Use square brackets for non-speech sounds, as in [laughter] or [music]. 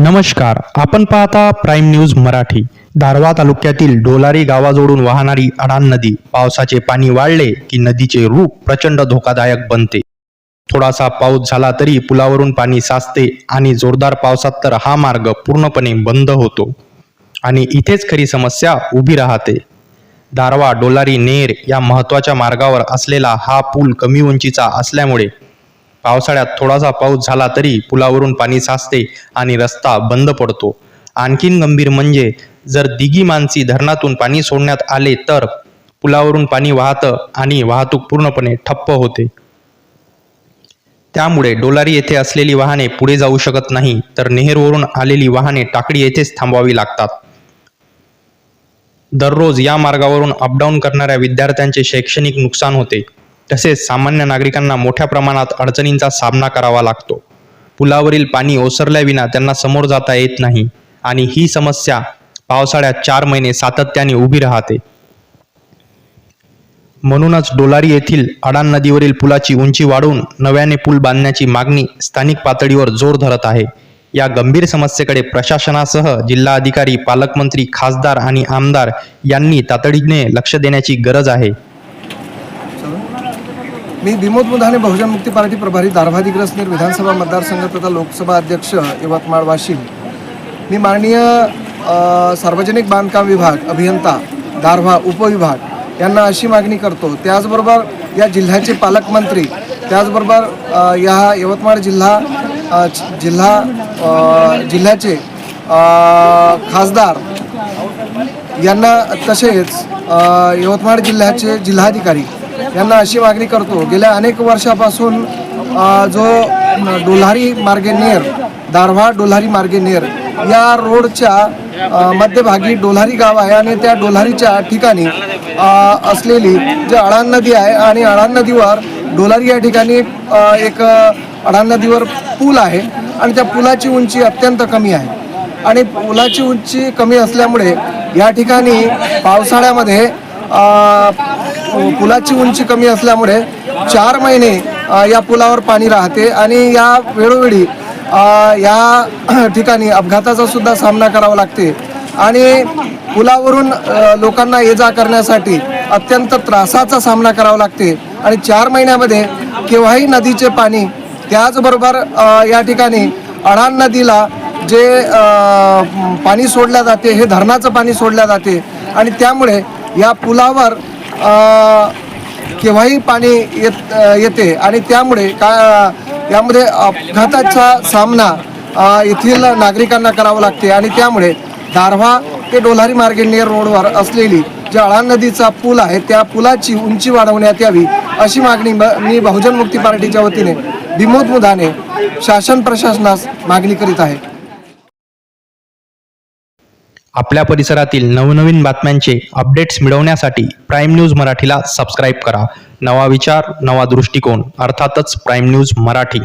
नमस्कार आपण पाहता प्राईम न्यूज मराठी. दारवा तालुक्यातील डोलारी गावाजोडून वाहणारी अडाण नदी. पावसाचे पाणी वाढले की नदीचे रूप प्रचंड धोकादायक बनते. थोडासा पाऊस झाला तरी पुलावरून पाणी साचते आणि जोरदार पावसात तर हा मार्ग पूर्णपणे बंद होतो. आणि इथेच खरी समस्या उभी राहते. दारवा डोलारी नेर या महत्त्वाच्या मार्गावर असलेला हा पूल कमी उंचीचा असल्यामुळे पावसाळ्यात थोडासा पाऊस झाला तरी पुलावरून पाणी साचते आणि रस्ता बंद पडतो. आणखीन गंभीर म्हणजे जर दिघी मानसी धरणातून पाणी सोडण्यात आले तर पुलावरून पाणी वाहतं आणि वाहतूक पूर्णपणे ठप्प होते. त्यामुळे डोलारी येथे असलेली वाहने पुढे जाऊ शकत नाही तर नेहरूवरून आलेली वाहने टाकडी येथेच थांबवावी लागतात. दररोज या मार्गावरून अपडाऊन करणाऱ्या विद्यार्थ्यांचे शैक्षणिक नुकसान होते. तसेच सामान्य नागरिकांना मोठ्या प्रमाणात अडचणींचा सामना करावा लागतो. पुलावरील पाणी ओसरल्याविना त्यांना समोर जाता येत नाही आणि ही समस्या पावसाळ्यात चार महिने सातत्याने उभी राहते. म्हणूनच डोलारी येथील अडाण नदीवरील पुलाची उंची वाढवून नव्याने पूल बांधण्याची मागणी स्थानिक पातळीवर जोर धरत आहे. या गंभीर समस्येकडे प्रशासनासह जिल्हाधिकारी पालकमंत्री खासदार आणि आमदार यांनी तातडीने लक्ष देण्याची गरज आहे. मी विमोद मुधाने बहुजन मुक्ती पार्टी प्रभारी दारभादिग्रस्त विधानसभा मतदारसंघ तथा लोकसभा अध्यक्ष यवतमाळ वाशिम. मी माननीय सार्वजनिक बांधकाम विभाग अभियंता दारव्हा उपविभाग यांना अशी मागणी करतो. त्याचबरोबर या जिल्ह्याचे पालकमंत्री त्याचबरोबर या यवतमाळ जिल्हा जिल्हा जिल्ह्याचे खासदार यांना तसेच यवतमाळ जिल्ह्याचे जिल्हाधिकारी यांना अशी मागणी करतो. गेल्या अनेक वर्षापासून जो डोल्हारी मार्गे नेर दारव्हा डोल्हारी मार्गे नेर या रोडच्या मध्यभागी डोल्हारी गाव आहे आणि त्या डोल्हारीच्या ठिकाणी असलेली जी अळान नदी आहे आणि अळान नदीवर डोलारी या ठिकाणी एक अडान नदीवर पूल आहे आणि त्या पुलाची उंची अत्यंत कमी आहे. आणि पुलाची उंची कमी असल्यामुळे या ठिकाणी पावसाळ्यामध्ये पुलाची उंची कमी असल्यामुळे चार महिने या पुलावर पाणी राहते आणि या वेळोवेळी या [clears throat] ठिकाणी अपघाताचा सुद्धा सामना करावा लागते. आणि पुलावरून लोकांना ये जा करण्यासाठी अत्यंत त्रासाचा सामना करावा लागते. आणि चार महिन्यामध्ये केव्हाही नदीचे पाणी त्याचबरोबर या ठिकाणी अढाण नदीला जे पाणी सोडल्या जाते हे धरणाचं पाणी सोडल्या जाते. आणि त्यामुळे या पुलावर केव्हाही पाणी येत येते. आणि त्यामुळे का यामध्ये अपघाताचा सामना येथील नागरिकांना करावा लागते. आणि त्यामुळे दारव्हा ते डोलारी मार्गे नेर रोडवर असलेली ज्या अळा नदीचा पूल आहे. त्या पुलाची उंची वाढवण्यात यावी अशी मागणी मी बहुजन मुक्ती पार्टीच्या वतीने विमोद मुदाने शासन प्रशासनास मागणी करीत आहे. आपल्या परिसरातील नवनवीन बातम्यांचे अपडेट्स मिळवण्यासाठी प्राईम न्यूज मराठीला सबस्क्राईब करा. नवा विचार नवा दृष्टिकोन अर्थातच प्राईम न्यूज मराठी.